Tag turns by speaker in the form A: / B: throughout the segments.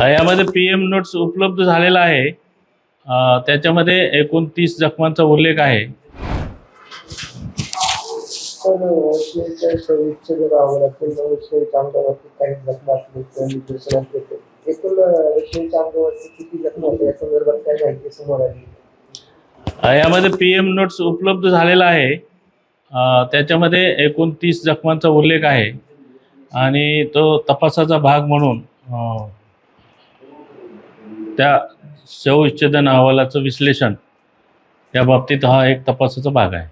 A: यामध्ये P M notes उपलब्ध झालेला आहे. त्याच्यामध्ये एकूण तीस जखमांचा उल्लेख आहे. यामध्ये पी एम नोट्स उपलब्ध झालेला आहे. त्याच्यामध्ये एकूण तीस जखमांचा उल्लेख आहे. आणि तो तपासाचा भाग म्हणून त्या शवविच्छेदन अहवालाचं विश्लेषण या बाबतीत हा एक तपासाचा भाग आहे.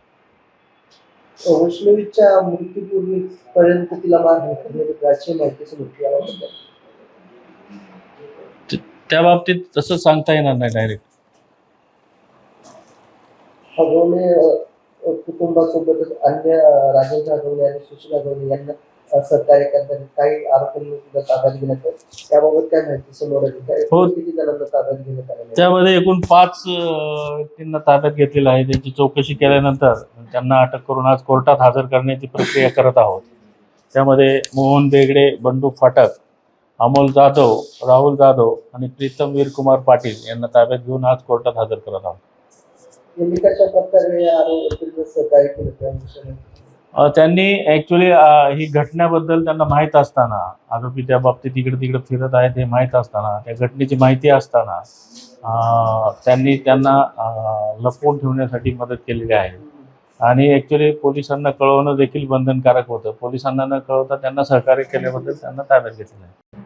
B: वैष्णवीच्या मृत्यूपूर्वी पर्यंत तिला मारहाण करण्याची प्राचीन माहिती समोर याबद्दल
A: त्या बाबतीत तसं सांगता येणार नाही डायरेक्ट
B: कुटुंबासोबतच अन्य राजेंद्र हगवणे आणि सुशीला हगवणे यांना सहकार्य करताना काही आरोपींना सुद्धा ताब्यात घेण्यात आलं. त्याबाबत काय माहिती समोर आली काय
A: हो.
B: किती जणांना ताब्यात घेण्यात आलं
A: त्यामध्ये एकूण पाच अ, व्यक्तींना ताब्यात घेतलेलं आहे. त्यांची चौकशी केल्यानंतर त्यांना अटक करून आज कोर्टात हजर करण्याची प्रक्रिया करत आहोत. त्यामध्ये मोहन बेगडे बंडू फाटक अमोल जाधव राहुल जाधव आणि प्रीतम वीरकुमार पाटील यांना ताब्यात घेऊन आज कोर्टात हजर करत आहोत.
B: कशा प्रकारे सहकार्य केलं त्या
A: त्यांनी ॲक्च्युली ही घटनेबद्दल त्यांना माहीत असताना आरोपी त्या बाबतीत इकडे तिकडे फिरत आहेत हे माहीत असताना त्या घटनेची माहिती असताना त्यांनी त्यांना लपवून ठेवण्यासाठी मदत केलेली आहे. आणि ॲक्च्युली पोलिसांना कळवणं देखील बंधनकारक होतं. पोलिसांना न कळवता त्यांना सहकार्य केल्याबद्दल त्यांना ताब्यात घेतलं आहे.